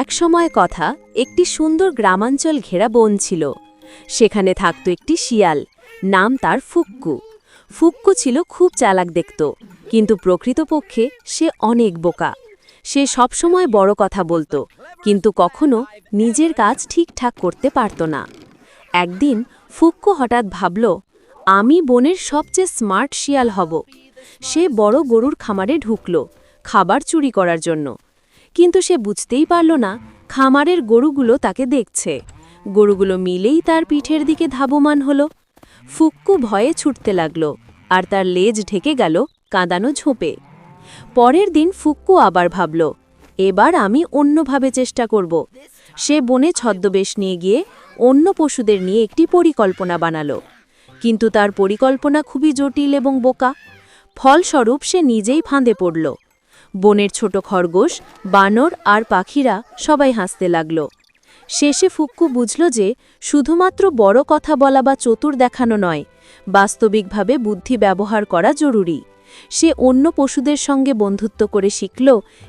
এক সময় কথা একটি সুন্দর গ্রামাঞ্চল ঘেরা বন ছিল। সেখানে থাকত একটি শিয়াল, নাম তার ফুক্কু। ফুক্কু ছিল খুব চালাক দেখত, কিন্তু প্রকৃতপক্ষে সে অনেক বোকা। সে সবসময় বড় কথা বলতো, কিন্তু কখনো নিজের কাজ ঠিকঠাক করতে পারত না। একদিন ফুক্কু হঠাৎ ভাবল, আমি বনের সবচেয়ে স্মার্ট শিয়াল হব। সে বড় গরুর খামারে ঢুকল, খাবার চুরি করার জন্য। কিন্তু সে বুঝতেই পারল না খামারের গরুগুলো তাকে দেখছে। গরুগুলো মিলেই তার পিঠের দিকে ধাবমান হল। ফুক্কু ভয়ে ছুটতে লাগল আর তার লেজ ঢেকে গেল কাঁদানো ঝোপে। পরের দিন ফুক্কু আবার ভাবল, এবার আমি অন্যভাবে চেষ্টা করব। সে বনে ছদ্মবেশ নিয়ে গিয়ে অন্য পশুদের নিয়ে একটি পরিকল্পনা বানালো। কিন্তু তার পরিকল্পনা খুবই জটিল এবং বোকা। ফলস্বরূপ সে নিজেই ফাঁদে পড়ল। বনের ছোট খরগোশ, বানর আর পাখিরা সবাই হাসতে লাগল। শেষে ফুক্কু বুঝল যে শুধুমাত্র বড় কথা বলা বা চতুর দেখানো নয়, বাস্তবিকভাবে বুদ্ধি ব্যবহার করা জরুরি। সে অন্য পশুদের সঙ্গে বন্ধুত্ব করে শিখল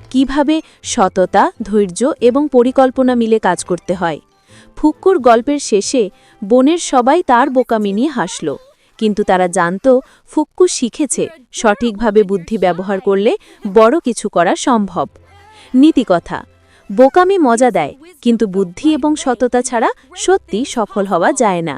কীভাবে সততা, ধৈর্য এবং পরিকল্পনা মিলে কাজ করতে হয়। ফুক্কুর গল্পের শেষে বনের সবাই তার বোকামি নিয়ে হাসল। কিন্তু তারা জানত ফুক্কু শিখেছে সঠিকভাবে বুদ্ধি ব্যবহার করলে বড় কিছু করা সম্ভব। নীতিকথা, বোকামি মজা দেয়, কিন্তু বুদ্ধি এবং সততা ছাড়া সত্যি সফল হওয়া যায় না।